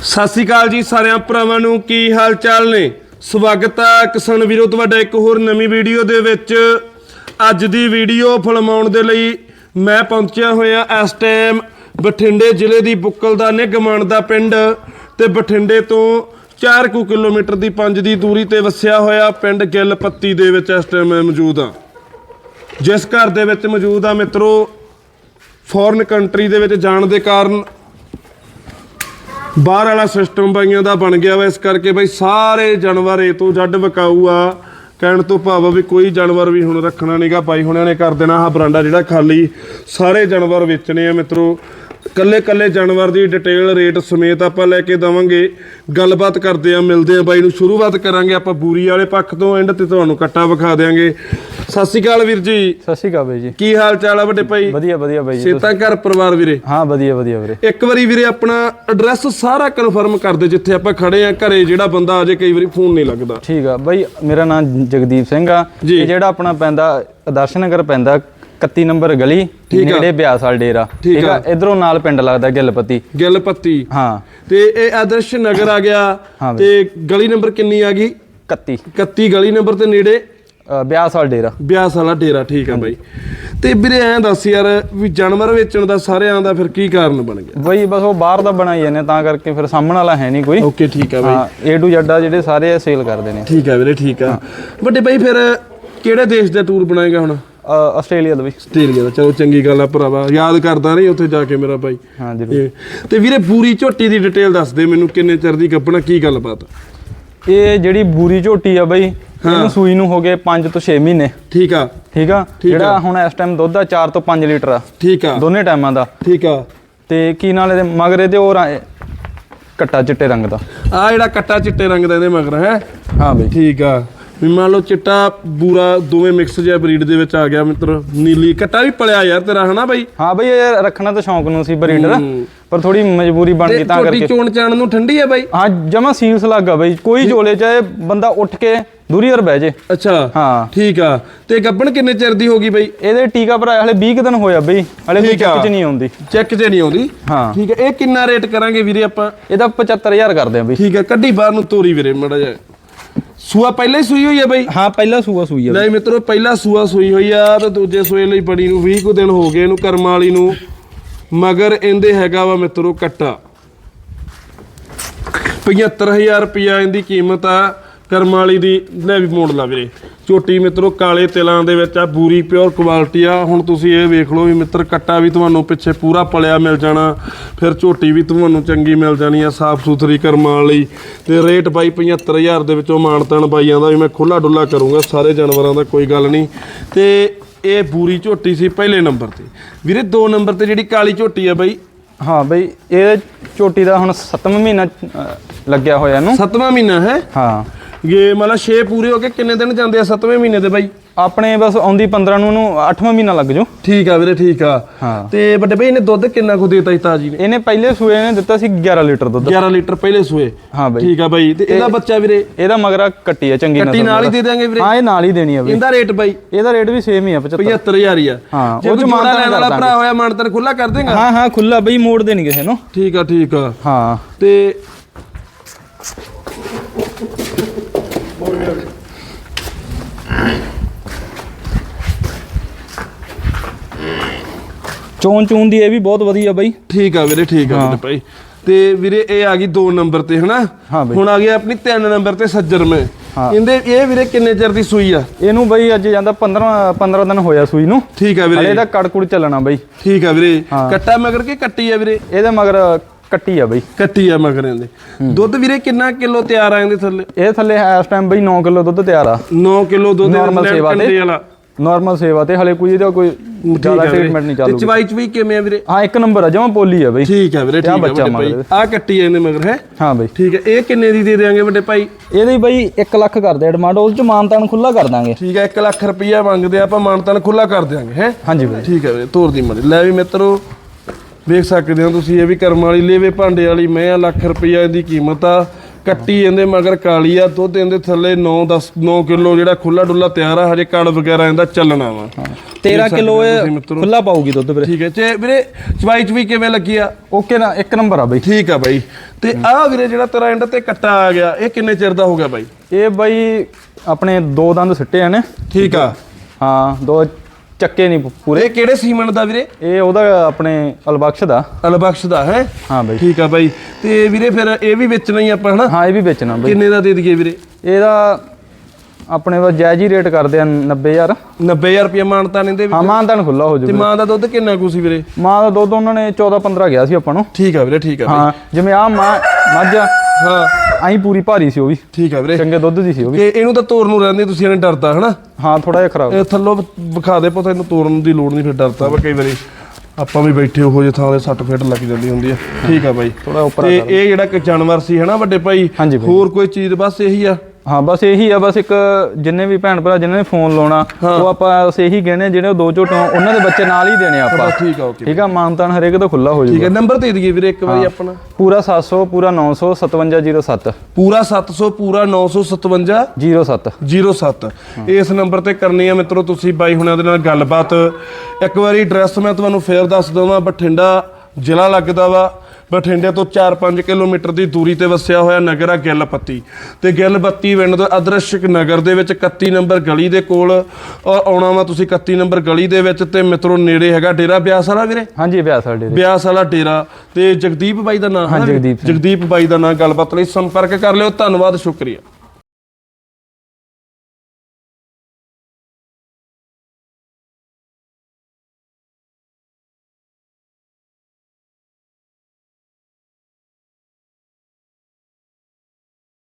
ਸਤਿ ਸ਼੍ਰੀ ਅਕਾਲ ਜੀ ਸਾਰਿਆਂ ਭਰਾਵਾਂ ਨੂੰ, ਕੀ ਹਾਲ ਚਾਲ ਨੇ? ਸਵਾਗਤ ਹੈ ਕਿਸਾਨ ਵੀਰੋ, ਤੁਹਾਡਾ ਇੱਕ ਹੋਰ ਨਵੀਂ ਵੀਡੀਓ ਦੇ ਵਿੱਚ। ਅੱਜ ਦੀ ਵੀਡੀਓ ਫਿਲਮਾਉਣ ਦੇ ਲਈ ਮੈਂ ਪਹੁੰਚਿਆ ਹੋਇਆ ਇਸ ਟਾਈਮ ਬਠਿੰਡੇ ਜ਼ਿਲ੍ਹੇ ਦੀ ਬੁੱਕਲ ਦਾ ਨਿਗਮਾਨ ਦਾ ਪਿੰਡ ਤੇ ਬਠਿੰਡੇ ਤੋਂ 4 ਕੁ ਕਿਲੋਮੀਟਰ ਦੀ ਪੰਜ ਦੀ ਦੂਰੀ ਤੇ ਵਸਿਆ ਹੋਇਆ ਪਿੰਡ ਗਿੱਲ ਪੱਤੀ ਦੇ ਵਿੱਚ ਇਸ ਟਾਈਮ ਮੈਂ ਮੌਜੂਦ ਹਾਂ। ਜਿਸ ਘਰ ਦੇ ਵਿੱਚ ਮੌਜੂਦ ਆ ਮਿੱਤਰੋ ਫੋਰਨ ਕੰਟਰੀ ਦੇ ਵਿੱਚ ਜਾਣ ਦੇ ਕਾਰਨ ਬਾਹਰ ਵਾਲਾ ਸਿਸਟਮ ਬਾਈਆਂ ਦਾ ਬਣ ਗਿਆ ਵਾ, ਇਸ ਕਰਕੇ ਬਈ ਸਾਰੇ ਜਾਨਵਰ ਇਹ ਤੋਂ ਜੱਡ ਵਿਕਾਊ ਆ ਕਹਿਣ ਤੋਂ ਭਾਵ ਆ ਵੀ ਕੋਈ ਜਾਨਵਰ ਵੀ ਹੁਣ ਰੱਖਣਾ ਨਹੀਂਗਾ ਬਾਈ ਹੁਣਿਆਂ ਨੇ ਕਰ ਦੇਣਾ ਆਹ ਬਰਾਂਡਾ ਜਿਹੜਾ ਖਾਲੀ। ਸਾਰੇ ਜਾਨਵਰ ਵੇਚਣੇ ਆ ਮਿੱਤਰੋ। ਕੱਲੇ ਕੱਲੇ ਜਾਨਵਰ ਦੀ ਡਿਟੇਲ ਰੇਟ ਸਮੇਤ ਆਪਾਂ ਲੈ ਕੇ ਦਵਾਂਗੇ। ਗੱਲਬਾਤ ਕਰਦੇ ਆ ਮਿਲਦੇ ਆ ਬਾਈ ਨੂੰ। ਸ਼ੁਰੂਆਤ ਕਰਾਂਗੇ ਆਪਾਂ ਬੂਰੀ ਵਾਲੇ ਪੱਖ ਤੋਂ ਐਂਡ ਤੇ ਤੁਹਾਨੂੰ ਕੱਟਾ ਵਿਖਾ ਦੇਾਂਗੇ ਸਤਿ ਸ਼੍ਰੀ ਅਕਾਲ ਵੀਰ ਜੀ। ਸਤਿ ਸ਼੍ਰੀ ਅਕਾਲ ਬਾਈ ਜੀ। ਕੀ ਹਾਲ ਚਾਲ ਆ ਵੱਡੇ ਭਾਈ? ਵਧੀਆ ਵਧੀਆ ਬਾਈ ਜੀ ਸੇਤਾ ਘਰ ਪਰਿਵਾਰ ਵੀਰੇ? ਹਾਂ ਵਧੀਆ ਵਧੀਆ ਵੀਰੇ। ਇੱਕ ਵਾਰੀ ਵੀਰੇ ਆਪਣਾ ਐਡਰੈਸ ਸਾਰਾ ਕਨਫਰਮ ਕਰ ਦੇ ਜਿੱਥੇ ਆਪਾਂ ਖੜੇ ਆ ਘਰੇ ਜਿਹੜਾ ਬੰਦਾ ਆ ਜੇ ਕਈ ਵਾਰੀ ਫੋਨ ਨਹੀਂ ਲੱਗਦਾ। ਠੀਕ ਆ। ਬਾਈ ਮੇਰਾ ਨਾਮ ਜਗਦੀਪ ਸਿੰਘ ਆ। ਇਹ ਜਿਹੜਾ ਆਪਣਾ ਪੈਂਦਾ ਆਦਰਸ਼ ਨਗਰ ਪੈਂਦਾ 31 ਨੰਬਰ ਗਲੀ ਠੀਕ ਆ। ਨੇੜੇ ਬਿਆਸ ਵਾਲ ਡੇਰਾ। ਠੀਕ ਆ। ਇਧਰੋਂ ਨਾਲ ਪਿੰਡ ਲੱਗਦਾ ਗਿੱਲਪਤੀ। ਗਿੱਲ ਪੱਤੀ ਹਾਂ। ਤੇ ਇਹ ਆਦਰਸ਼ ਨਗਰ ਆ ਗਿਆ। ਹਾਂ ਤੇ ਗਲੀ ਨੰਬਰ ਕਿੰਨੀ ਆ ਗਈ? 31 31 ਗਲੀ ਨੰਬਰ ਤੇ ਨੇੜੇ। ਅ, ਬਿਆਸ ਵਾਲ ਡੇਰਾ। ਬਿਆਸ ਵਾਲਾ ਡੇਰਾ ਠੀਕ ਆ ਬਾਈ। ਤੇ ਵੀਰੇ ਐਂ ਦੱਸ ਯਾਰ ਵੀ ਜਾਨਵਰ ਵੇਚਣ ਦਾ ਸਾਰਿਆਂ ਦਾ ਫਿਰ ਕੀ ਕਾਰਨ ਬਣ ਗਿਆ? ਬਾਈ ਬਸ ਉਹ ਬਾਹਰ ਦਾ ਬਣਾਈ ਜਾਂਦੇ ਤਾਂ ਕਰਕੇ ਫਿਰ ਸਾਹਮਣ ਵਾਲਾ ਹੈ ਨਹੀਂ ਕੋਈ। ਓਕੇ ਠੀਕ ਆ ਬਾਈ। ਹਾਂ ਏ ਟੂ ਜ਼ੈਡ ਆ ਜਿਹੜੇ ਸਾਰੇ ਸੇਲ ਕਰਦੇ ਨੇ। ਠੀਕ ਆ ਵੀਰੇ ਠੀਕ ਆ। ਵੱਡੇ ਬਾਈ ਫਿਰ ਕਿਹੜੇ ਦੇਸ਼ ਦਾ ਟੂਰ ਬਣਾਏਗਾ ਹੁਣ? ਆਸਟ੍ਰੇਲੀਆ ਦਾ ਬਾਈ ਆਸਟ੍ਰੇਲੀਆ ਦਾ ਚਲੋ ਚੰਗੀ ਗੱਲ ਆ ਭਰਾਵਾ ਯਾਦ ਕਰਦਾ ਨਹੀਂ ਉੱਥੇ ਜਾ ਕੇ ਮੇਰਾ ਬਾਈ ਹਾਂ ਜ਼ਰੂਰ। ਤੇ ਵੀਰੇ ਪੂਰੀ ਝੋਟੀ ਦੀ ਡਿਟੇਲ ਦੱਸ ਦੇ ਮੈਨੂੰ ਕਿੰਨੇ ਚਿਰ ਦੀ ਗੱਭਣਾ ਕੀ ਗੱਲਬਾਤ ਇਹ ਜਿਹੜੀ ਬੂਰੀ ਝੋਟੀ ਆ ਬਾਈ ਇਹਨੂੰ ਸੂਈ ਨੂੰ ਹੋ ਗਏ 5 ਤੋਂ 6 ਮਹੀਨੇ। ਠੀਕ ਆ। ਠੀਕ ਆ? ਜਿਹੜਾ ਹੁਣ ਇਸ ਟਾਈਮ ਦੁੱਧ ਆ 4 ਤੋਂ 5 ਲੀਟਰ ਆ। ਠੀਕ ਆ। ਦੋਨੇ ਟਾਈਮਾਂ ਦਾ। ਠੀਕ ਆ। ਤੇ ਕੀ ਨਾਲ ਇਹਦੇ ਮਗਰ ਇਹਦੇ ਹੋਰ ਆ- ਕੱਟਾ ਚਿੱਟੇ ਰੰਗ ਦਾ। ਆ ਜਿਹੜਾ ਕੱਟਾ ਚਿੱਟੇ ਰੰਗ ਦਾ ਇਹਦੇ ਮਗਰ ਹੈ? ਹਾਂ ਬਈ। ਠੀਕ ਆ। ਵੀ ਮੰਨ ਲਓ ਚਿੱਟਾ ਬੂਰਾ ਦੋਵੇਂ ਮਿਕਸ ਜਿਹਾ ਬਰੀਡ ਦੇ ਵਿੱਚ ਆ ਗਿਆ ਮਿੱਤਰ ਨੀਲੀ ਕੱਟਾ ਵੀ ਪਲਿਆ ਯਾਰ ਤੇਰਾ ਹਨਾ ਬਾਈ? ਹਾਂ ਬਈ ਇਹ ਰੱਖਣਾ ਤਾਂ ਸ਼ੌਂਕ ਨੂੰ ਸੀ ਬਰੀਡਰ ਹੂੰ। ਪਰ ਥੋੜੀ ਮਜਬੂਰੀ ਬਣ ਗਈ ਤਾਂ ਕਰਕੇ। ਚੋਣ ਚਾਣ ਨੂੰ ਠੰਡੀ ਆ ਬਾਈ? ਹਾਂ ਜਮਾ ਸੀਲਸ ਲੱਗਾ ਬਈ। ਕੋਈ ਝੋਲੇ ਚਾਹੇ ਬੰਦਾ ਉੱਠ ਕੇ ਦੂਰੀ ਹੋਰ ਬਹਿ ਜੇ। ਅੱਛਾ ਹਾਂ। ਠੀਕ ਆ। ਤੇ ਗੱਭਣ ਕਿੰਨੇ ਚਿਰ ਦੀ ਹੋ ਗਈ ਬਾਈ? ਇਹਦੇ ਟੀਕਾ ਭਰਾਇਆ ਹਲੇ 20 ਕੁ ਦਿਨ ਹੋਇਆ ਬਈ। ਹਲੇ ਕੋਈ। ਚੱਕ ਚ ਨਹੀਂ ਆਉਂਦੀ। ਚੈੱਕ 'ਚ ਨਹੀਂ ਆਉਂਦੀ? ਹਾਂ। ਠੀਕ ਆ। ਇਹ ਕਿੰਨਾ ਰੇਟ ਕਰਾਂਗੇ ਵੀਰੇ ਆਪਾਂ? ਇਹਦਾ 75000 ਕਰਦੇ ਆ ਬਈ। ਠੀਕ ਆ। ਕੱਢੀ ਬਾਹਰ ਨੂੰ ਤੋਰੀ ਵੀਰੇ ਮੜਾ ਜਾ ਸੂਆ ਪਹਿਲਾਂ ਹੀ ਸੂਈ ਹੋਈ ਆ ਬਾਈ? ਹਾਂ ਪਹਿਲਾ ਸੂਆ ਸੂਈ ਆ ਨਹੀਂ ਮਿੱਤਰੋ ਪਹਿਲਾ ਸੂਆ ਸੂਈ ਹੋਈ ਆ ਤੇ ਦੂਜੇ ਸੂਏ ਲਈ ਬੜੀ ਨੂੰ 20 ਕੁ ਦਿਨ ਹੋ ਗਏ ਇਹਨੂੰ ਕਰਮ ਵਾਲੀ ਨੂੰ। ਮਗਰ ਇਹਦੇ ਹੈਗਾ ਵਾ ਮਿੱਤਰੋ ਕੱਟਾ। 75000 ਰੁਪਿਆ ਇਹਦੀ ਕੀਮਤ ਆ। ਕਰਮ ਵਾਲੀ ਦੀ ਲੈ ਵੀ ਮੋੜ ਲਾ ਵੀਰੇ। ਝੋਟੀ ਮਿੱਤਰੋ ਕਾਲੇ ਤਿਲਾਂ ਦੇ ਵਿੱਚ ਆ ਪੂਰੀ ਪਿਓਰ ਕੁਆਲਿਟੀ ਆ। ਹੁਣ ਤੁਸੀਂ ਇਹ ਵੇਖ ਲਓ ਵੀ ਮਿੱਤਰ ਕੱਟਾ ਵੀ ਤੁਹਾਨੂੰ ਪਿੱਛੇ ਪੂਰਾ ਪਲਿਆ ਮਿਲ ਜਾਣਾ। ਫਿਰ ਝੋਟੀ ਵੀ ਤੁਹਾਨੂੰ ਚੰਗੀ ਮਿਲ ਜਾਣੀ ਆ ਸਾਫ਼ ਸੁਥਰੀ ਕਰਮਾਂ ਵਾਲੀ। ਤੇ ਰੇਟ ਬਾਈ 75000 ਦੇ ਵਿੱਚੋਂ ਮਾਨਤਨ ਬਾਈਆਂ ਦਾ ਵੀ ਮੈਂ ਖੁੱਲਾ ਡੁੱਲਾ ਕਰੂੰਗਾ ਸਾਰੇ ਜਾਨਵਰਾਂ ਦਾ ਕੋਈ ਗੱਲ ਨਹੀਂ। ਤੇ ਇਹ ਬੂਰੀ ਝੋਟੀ ਸੀ ਪਹਿਲੇ ਨੰਬਰ ਤੇ। ਵੀਰੇ 2 ਨੰਬਰ ਤੇ ਜਿਹੜੀ ਕਾਲੀ ਝੋਟੀ ਆ ਬਾਈ। ਹਾਂ ਬਈ ਇਹ ਝੋਟੀ ਦਾ ਹੁਣ 7ਵਾਂ ਮਹੀਨਾ ਅ, ਲੱਗਿਆ ਹੋਇਆ ਇਹਨੂੰ। ਸੱਤਵਾਂ ਮਹੀਨਾ ਹੈ? ਹਾਂ। ਇਹ ਮਤਲਬ 6 ਪੂਰੇ ਹੋ ਕੇ ਕਿੰਨੇ ਦਿਨ ਜਾਂਦੇ ਆ? ਸੱਤਵੇਂ ਮਹੀਨੇ ਦੇ ਬਾਈ। ਆਪਣੇ ਬਸ ਆਉਂਦੀ 15 ਨੂੰ ਇਹਨੂੰ 8ਵਾਂ ਮਹੀਨਾ ਲੱਗ ਜੂ। ਠੀਕ ਆ ਵੀਰੇ ਠੀਕ ਆ। ਹਾਂ। ਤੇ ਵੱਡੇ ਭਾਈ ਇਹਨੇ ਦੁੱਧ ਕਿੰਨਾ ਕੁ ਦੇਤਾ ਜੀ ਤਾਜੀ ਨੇ? ਇਹਨੇ ਪਹਿਲੇ ਸੂਏ ਨੇ ਦਿੱਤਾ ਸੀ 11 ਲੀਟਰ ਦੁੱਧ। 11 ਲੀਟਰ ਪਹਿਲੇ ਸੂਏ। ਹਾਂ ਬਈ। ਠੀਕ ਆ ਬਾਈ। ਤੇ ਇਹਦਾ ਬੱਚਾ ਵੀਰੇ? ਇਹਦਾ ਮਗਰਾ ਕੱਟੀ ਆ ਚੰਗੀ ਕੱਟੀ ਨਾਲ ਹੀ ਦਾ। ਦੇ ਦਿਆਂਗੇ ਵੀਰੇ? ਹਾਂ ਇਹ ਨਾਲ ਹੀ ਦੇਣੀ ਆ ਬਈ। ਇਹਦਾ ਰੇਟ ਬਾਈ? ਇਹਦਾ ਰੇਟ ਵੀ ਸੇਮ ਹੀ ਆ 75 75000 ਹੀ ਆ। ਹਾਂ, ਉਹ ਚ ਲੈਣ ਵਾਲਾ ਭਰਾ ਹੋਇਆ ਮਾਨਤਨ ਖੁੱਲਾ ਕਰ ਦੇਗਾ? ਹਾਂ ਹਾਂ ਖੁੱਲਾ ਬਈ ਮੋੜ ਦੇਣੀ ਕਿਸੇ ਨੂੰ ਠੀਕ ਆ ਠੀਕ ਆ। ਹਾਂ। ਤੇ ਚੋਣ ਚੂਨ ਦੀ ਇਹ ਵੀ ਬਹੁਤ ਵਧੀਆ ਬਈ। ਠੀਕ ਆ ਵੀਰੇ ਠੀਕ ਆ ਵੀਰੇ ਭਾਈ। ਤੇ ਵੀਰੇ ਇਹ ਆ ਗਈ 2 ਨੰਬਰ ਤੇ ਹਨਾ? ਹਾਂ ਬਈ। ਹੁਣ ਆ ਗਿਆ ਆਪਣੀ 3 ਨੰਬਰ ਤੇ ਸੱਜਰ ਮੈਂ। ਹਾਂ। ਇਹਦੇ ਇਹ ਵੀਰੇ ਕਿੰਨੇ ਚਿਰ ਦੀ ਸੂਈ ਆ? ਇਹਨੂੰ ਬਈ ਅੱਜ ਜਾਂਦਾ 15 15 ਦਿਨ ਹੋਇਆ ਸੂਈ ਨੂੰ। ਠੀਕ ਆ ਹਲੇ ਵੀਰੇ ਇਹਦਾ ਕੜਕੁੜ ਚੱਲਣਾ ਬਈ। ਠੀਕ ਆ ਵੀਰੇ। ਹਾਂ। ਕੱਟਾ ਮਗਰ ਕੇ ਕੱਟੀ ਆ ਵੀਰੇ? ਇਹਦੇ ਮਗਰ ਕੱਟੀ ਆ ਬਈ। ਕੱਟੀ ਆ ਮਗਰ ਇਹਦੇ। ਦੁੱਧ ਵੀਰੇ ਕਿੰਨਾ ਕਿਲੋ ਤਿਆਰ ਆ ਇਹਦੇ ਥੱਲੇ? ਇਹ ਥੱਲੇ ਇਸ ਟਾਈਮ ਬਈ 9 ਕਿਲੋ ਦੁੱਧ ਤਿਆਰ ਆ। 9 ਕਿਲੋ ਦੁੱਧ ਲੈਣ ਸੇਵਾ ਤੇ। ਨਾਰਮਲ ਸੇਵਾ ਤੇ ਹਲੇ ਕੋਈ ਇਹਦਾ ਕੋਈ ਜ਼ਿਆਦਾ ਟ੍ਰੀਟਮੈਂਟ ਨਹੀਂ ਤੇ ਚਾਲੂ ਚਵਾਈ ਚਵੀ ਕਿਵੇਂ ਆ ਵੀਰੇ? ਹਾਂ ਇੱਕ ਨੰਬਰ ਆ ਜਮਾ ਪੋਲੀ ਆ ਬਈ। ਠੀਕ ਆ ਵੀਰੇ ਤੇ ਠੀਕ ਆ ਮਗਰ। ਆ ਕੱਟੀ ਆ ਮਗਰ ਹੈ? ਹਾਂ ਬਈ। ਠੀਕ ਹੈ ਇਹ ਕਿੰਨੇ ਦੀ ਦੇ ਦੇਾਂਗੇ ਵੱਡੇ ਭਾਈ? ਇਹਦੀ ਬਈ 1 ਲੱਖ ਕਰਦੇ ਡਿਮਾਂਡ ਉਸ ਚ ਮਾਨਤਾਨ ਖੁੱਲਾ ਕਰ ਦਾਂਗੇ। ਠੀਕ ਹੈ 1 ਲੱਖ ਰੁਪਈਆ ਮੰਗਦੇ ਆ, ਆਪਾਂ ਮਾਨਤਨ ਖੁੱਲਾ ਕਰ ਦਿਆਂਗੇ ਹੈ? ਹਾਂਜੀ ਬਈ। ਠੀਕ ਹੈ ਵੀਰੇ ਤੋਰ ਦੀ ਮੜੀ। ਲੈ ਵੀ ਮਿੱਤਰੋ ਵੇਖ ਸਕਦੇ ਹੋ ਤੁਸੀਂ ਇਹ ਵੀ ਕਰਮ ਵਾਲੀ ਲੇਵੇ ਭਾਂਡੇ ਵਾਲੀ ਮੈਂ ਲੱਖ ਰੁਪਈਆ ਇਹਦੀ ਕੀਮਤ ਆ। ਕੱਟੀ ਇਹਦੇ ਮਗਰ ਕਾਲੀ ਆ ਦੁੱਧ ਇਹਦੇ ਥੱਲੇ 9 10 9 ਕਿਲੋ ਜਿਹੜਾ ਖੁੱਲਾ ਡੁੱਲਾ ਤਿਆਰ ਆ ਹਜੇ ਕੜ ਵਗੈਰਾ ਇਹਦਾ ਚੱਲਣਾ ਵਾ। 13 ਕਿਲੋ ਇਹ। ਖੁੱਲਾ ਪਾਊਗੀ ਦੁੱਧ ਵੀਰੇ। ਠੀਕ ਹੈ ਤੇ ਵੀਰੇ ਚਵਾਈ ਚ ਵੀ ਕਿਵੇਂ ਲੱਗੀ ਆ? ਓਕੇ ਨਾ ਇੱਕ ਨੰਬਰ ਆ ਬਾਈ। ਠੀਕ ਆ ਬਾਈ। ਤੇ ਆਹ ਵੀਰੇ ਜਿਹੜਾ ਤੇਰਾ ਐਂਡ ਤੇ ਕੱਟਾ ਆ ਗਿਆ ਇਹ ਕਿੰਨੇ ਚਿਰ ਦਾ ਹੋ ਗਿਆ ਬਾਈ? ਇਹ ਬਾਈ ਆਪਣੇ ਦੋ ਦੰਦ ਸਿੱਟੇ ਆ ਨੇ। ਠੀਕ ਆ। ਹਾਂ ਦੋ ਚੱਕੇ ਨਹੀਂ ਪੂਰੇ। ਇਹ ਕਿਹੜੇ ਸੀਮਨ ਦਾ ਵੀਰੇ? ਇਹ ਉਹਦਾ ਆਪਣੇ ਅਲਬਖਸ਼ ਦਾ। ਅਲਬਖਸ਼ ਦਾ ਹੈ? ਹਾਂ ਬਾਈ। ਠੀਕ ਆ ਬਾਈ। ਤੇ ਵੀਰੇ ਫਿਰ ਇਹ ਵੀ ਵੇਚਣਾ ਹੀ ਆਪਾਂ ਹਨਾ? ਹਾਂ ਇਹ ਵੀ ਵੇਚਣਾ ਬਾਈ। ਕਿੰਨੇ ਦਾ ਦੇ ਦਈਏ ਵੀਰੇ? ਇਹਦਾ ਆਪਣੇ ਵਾ ਜਾਇਜ਼ ਹੀ ਰੇਟ ਕਰਦੇ ਆ 90000 90000 ਰੁਪਏ ਮਾਨਤਾ ਨੇ ਦੇ ਹਾਂ ਮਾਨਦਾਨ ਖੁੱਲਾ ਹੋ ਤੇ ਜੂਗਾ ਮਾਂ ਦਾ ਦੁੱਧ ਕਿੰਨਾ ਕੁ ਸੀ ਵੀਰੇ? ਮਾਂ ਦਾ ਦੁੱਧ ਉਹਨਾਂ ਨੇ 14 15 ਗਿਆ ਸੀ ਆਪਾਂ ਨੂੰ। ਠੀਕ ਆ ਵੀਰੇ ਠੀਕ ਆ। ਹਾਂ ਜਿਵੇਂ ਆ ਮਾਂ ਮੱਝ। ਹਾਂ। ਆਈ ਪੂਰੀ ਭਾਰੀ ਸੀ ਉਹ ਵੀ। ਠੀਕ ਆ ਵੀਰੇ। ਚੰਗੇ ਦੁੱਧ ਦੀ ਸੀ ਉਹ ਵੀ। ਕਿ ਇਹਨੂੰ ਤਾਂ ਤੋਰਨ ਨੂੰ ਰਹਿੰਦੇ ਤੁਸੀਂ ਇਹਨੇ ਡਰਦਾ ਹਨਾ? ਹਾਂ ਥੋੜਾ ਜਿਹਾ ਖਰਾਬ। ਇਹ ਥੱਲੋਂ ਵਿਖਾ ਦੇ ਪੁੱਤ ਇਹਨੂੰ ਤੋਰਨ ਦੀ ਲੋੜ ਨਹੀਂ ਫਿਰ ਡਰਦਾ ਵਾ ਕਈ ਵਾਰੀ। ਆਪਾਂ ਵੀ ਬੈਠੇ ਉਹੋ ਜਿਹੇ ਥਾਂ ਦੇ ਸੱਟ ਫੇਟ ਲੱਗ ਜਾਂਦੀ ਹੁੰਦੀ ਆ। ਠੀਕ ਆ ਬਾਈ। ਥੋੜਾ ਉੱਪਰ ਤੇ ਇਹ ਜਿਹੜਾ ਕਿ ਜਾਨਵਰ ਸੀ ਹਨਾ ਵੱਡੇ ਭਾਈ। ਹੋਰ ਕੋਈ ਚੀਜ਼ ਬਸ ਇਹੀ ਆ। ਹਾਂ ਬਸ ਇਹੀ ਆ ਬਸ ਇੱਕ ਜਿੰਨੇ ਵੀ ਭੈਣ ਭਰਾ ਜਿਨ੍ਹਾਂ ਨੇ ਫੋਨ ਲਾਉਣਾ ਉਹ ਆਪਾਂ ਬਸ ਇਹੀ ਕਹਿੰਦੇ ਜਿਹੜੇ ਉਹ ਦੋ ਝੋਟੀਆਂ ਉਹਨਾਂ ਦੇ ਬੱਚੇ ਨਾਲ ਹੀ ਦੇਣੇ ਆਪਾਂ। ਠੀਕ ਆ ਓਕੇ। ਠੀਕ ਆ ਮਾਨਤਾਨ ਹਰੇਕ ਦਾ ਖੁੱਲਾ ਹੋ ਠੀਕ ਜਾਊਗਾ। ਹੈ ਨੰਬਰ ਦੇ ਦਈਏ ਵੀਰੇ ਇੱਕ ਵਾਰੀ ਆਪਣਾ। ਪੂਰਾ 700 ਪੂਰਾ 900 5707 ਪੂਰਾ 700 ਪੂਰਾ 957 07 07 ਇਸ ਨੰਬਰ ਤੇ ਕਰਨੀ ਆ ਮਿੱਤਰੋ ਤੁਸੀਂ ਬਾਈ ਹੁਣਾਂ ਦੇ ਨਾਲ ਗੱਲਬਾਤ। ਇੱਕ ਵਾਰੀ ਐਡਰੈਸ ਮੈਂ ਤੁਹਾਨੂੰ ਫੇਰ ਦੱਸ ਦਵਾਂ ਬਠਿੰਡਾ ਜ਼ਿਲ੍ਹਾ ਲੱਗਦਾ ਵਾ। ਬਠਿੰਡੇ ਤੋਂ 4-5 ਕਿਲੋਮੀਟਰ ਦੀ ਦੂਰੀ ਤੇ ਵਸਿਆ ਹੋਇਆ ਨਗਰ ਆ ਗਿੱਲਪੱਤੀ ਤੇ ਗਿੱਲਪੱਤੀ ਪਿੰਡ ਦਾ ਅਦਰਸ਼ਕ ਨਗਰ ਦੇ ਵਿੱਚ 31 ਨੰਬਰ ਗਲੀ ਦੇ ਕੋਲ ਔਰ ਆਉਣਾ ਵਾ ਤੁਸੀਂ 31 ਨੰਬਰ ਗਲੀ ਦੇ ਵਿੱਚ ਤੇ ਮਿੱਤਰੋ ਨੇੜੇ ਹੈਗਾ ਡੇਰਾ ਬਿਆਸ ਵਾਲਾ ਵੀਰੇ? ਹਾਂਜੀ ਵਿਆਹ ਸਾਡੇ ਦੇ ਬਿਆਸ ਵਾਲਾ ਡੇਰਾ। ਤੇ ਜਗਦੀਪ ਬਾਈ ਦਾ ਨਾਮ ਹਾਂ। ਜਗਦੀਪ ਬਾਈ ਦਾ ਨਾਮ ਗੱਲਬਾਤ ਲਈ ਸੰਪਰਕ ਕਰ ਲਿਓ। ਧੰਨਵਾਦ ਸ਼ੁਕਰੀਆ।